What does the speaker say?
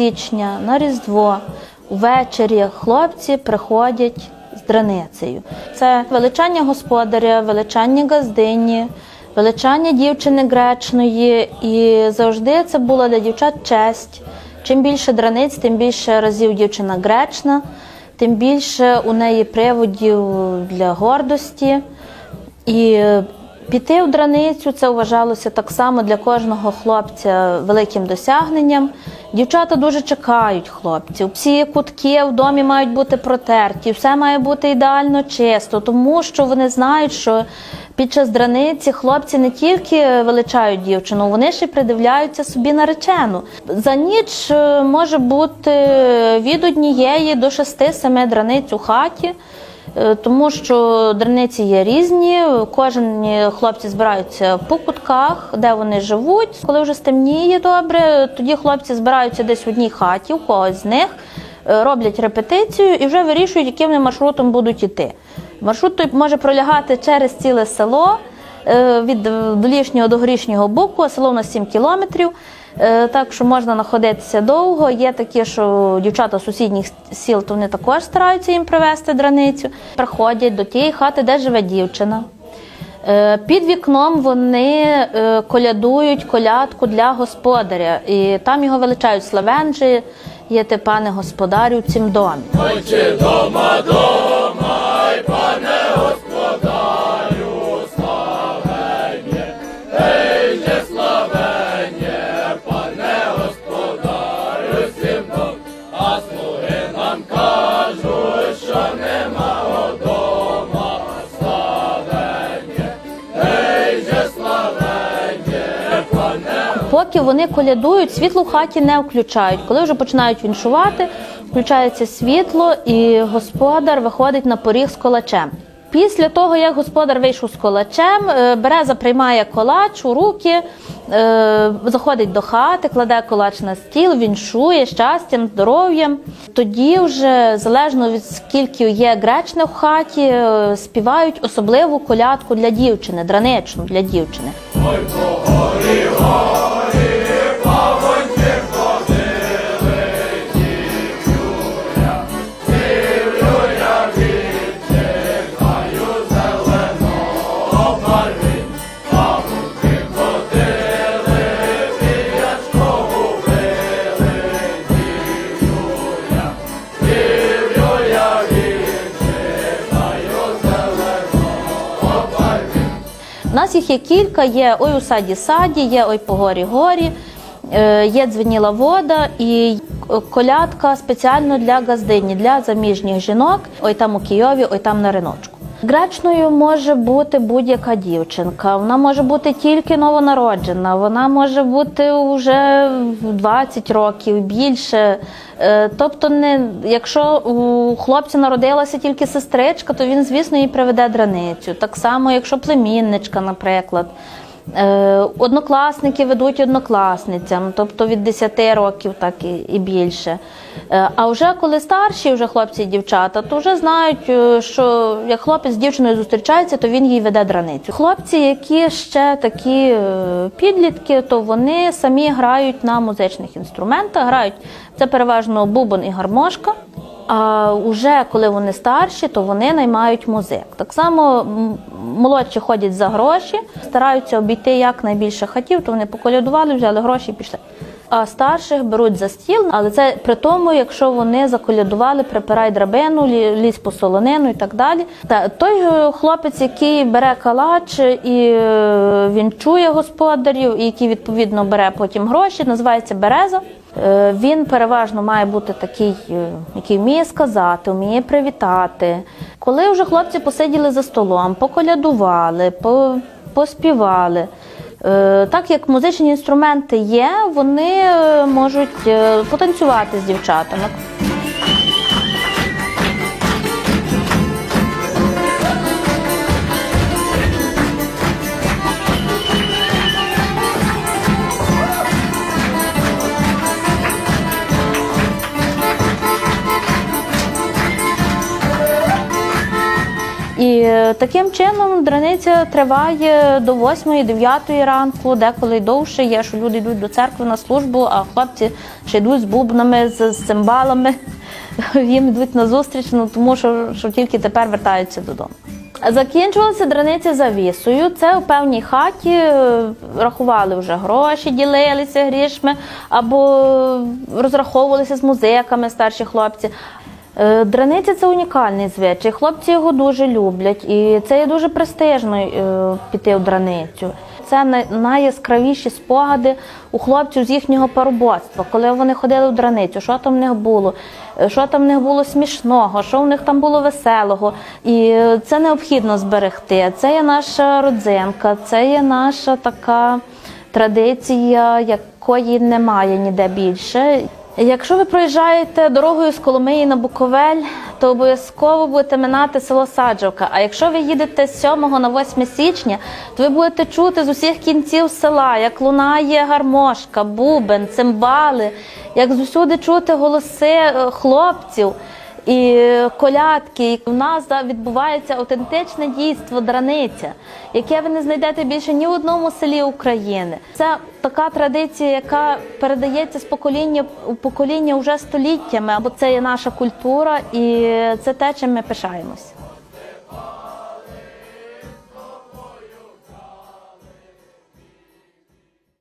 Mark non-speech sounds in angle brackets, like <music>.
січня на Різдво ввечері хлопці приходять з драницею. Це величання господаря, величання газдині, величання дівчини гречної, і завжди це була для дівчат честь. Чим більше драниць, тим більше разів дівчина гречна, тим більше у неї приводів для гордості. І піти в драницю це вважалося так само для кожного хлопця великим досягненням. Дівчата дуже чекають хлопців. Всі кутки в домі мають бути протерті, все має бути ідеально чисто, тому що вони знають, що під час драниці хлопці не тільки величають дівчину, вони ще придивляються собі наречену. За ніч е, може бути від однієї до шести-семи драниць у хаті. Е, Тому що драниці є різні, кожен хлопці збираються по кутках, де вони живуть. Коли вже стемніє добре, тоді хлопці збираються десь в одній хаті, у когось з них, е, роблять репетицію і вже вирішують, яким маршрутом будуть йти. Маршрут той може пролягати через ціле село е, від долішнього до горішнього боку, а село на 7 кілометрів. Е, Так що можна знаходитися довго. Є такі, що дівчата сусідніх сіл, то вони також стараються їм привезти драницю. Приходять до тієї хати, де живе дівчина. Е, Під вікном вони е, колядують колядку для господаря, і там його величають славенджі, є те пане господарю в цім домі. Поки вони колядують, світло в хаті не включають. Коли вже починають віншувати, включається світло, і господар виходить на поріг з колачем. Після того, як господар вийшов з колачем, е, береза приймає колач у руки, е, заходить до хати, кладе колач на стіл, віншує щастям, здоров'ям. Тоді вже, залежно від скільки є гречних в хаті, е, співають особливу колядку для дівчини, драничну для дівчини. У нас їх є кілька, є ой у саді саді, є ой по горі горі, е, є дзвеніла вода і колядка спеціально для газдині, для заміжніх жінок, ой там у Києві, ой там на риночку. Гречною може бути будь-яка дівчинка. Вона може бути тільки новонароджена, вона може бути вже в 20 років більше. Е, Тобто, не якщо у хлопця народилася тільки сестричка, то він, звісно, їй приведе драницю. Так само, якщо племінничка, наприклад. Е, Однокласники ведуть однокласницям, тобто від 10 років, так і, і більше. Е, А вже коли старші вже хлопці і дівчата, то вже знають, е, що як хлопець з дівчиною зустрічається, то він їй веде драницю. Хлопці, які ще такі підлітки, то вони самі грають на музичних інструментах. Грають це переважно бубон і гармошка. А вже коли вони старші, то вони наймають музик. Так само молодші ходять за гроші, стараються обійти якнайбільше хатів, то вони поколядували, взяли гроші і пішли. А старших беруть за стіл, але це при тому, якщо вони заколядували, припирай драбину, лі- лізь по солонину і так далі. Та той е, хлопець, який бере калач і е, він чує господарів, і який відповідно бере потім гроші, називається береза. Е, Він переважно має бути такий, який вміє сказати, вміє привітати. Коли вже хлопці посиділи за столом, поколядували, по- поспівали. Е, Так як музичні інструменти є, вони е, можуть е, потанцювати з дівчатами. І таким чином драниця триває до 8-9 ранку, деколи довше є, що люди йдуть до церкви на службу, а хлопці ще йдуть з бубнами, з, з цимбалами. <laughs> Їм йдуть на зустріч, ну тому що, що тільки тепер вертаються додому. Закінчувалася драниця завісою. Це у певній хаті е, рахували вже гроші, ділилися грішми або розраховувалися з музиками старші хлопці. Е, Драниця це унікальний звичай. Хлопці його дуже люблять, і це є дуже престижно е, піти в драницю. Це найяскравіші спогади у хлопців з їхнього парубоцтва, коли вони ходили в драницю, що там в них було, е, що там в них було смішного, що в них там було веселого. І це необхідно зберегти. Це є наша родзинка, це є наша така традиція, якої немає ніде більше. Якщо ви проїжджаєте дорогою з Коломиї на Буковель, то обов'язково будете минати село Саджовка. А якщо ви їдете з 7 на 8 січня, то ви будете чути з усіх кінців села, як лунає гармошка, бубен, цимбали, як зусюди чути голоси е, хлопців і колядки. І У нас відбувається автентичне дійство драниця, яке ви не знайдете більше ні в одному селі України. Це така традиція, яка передається з покоління у покоління вже століттями, або це є наша культура, і це те, чим ми пишаємось.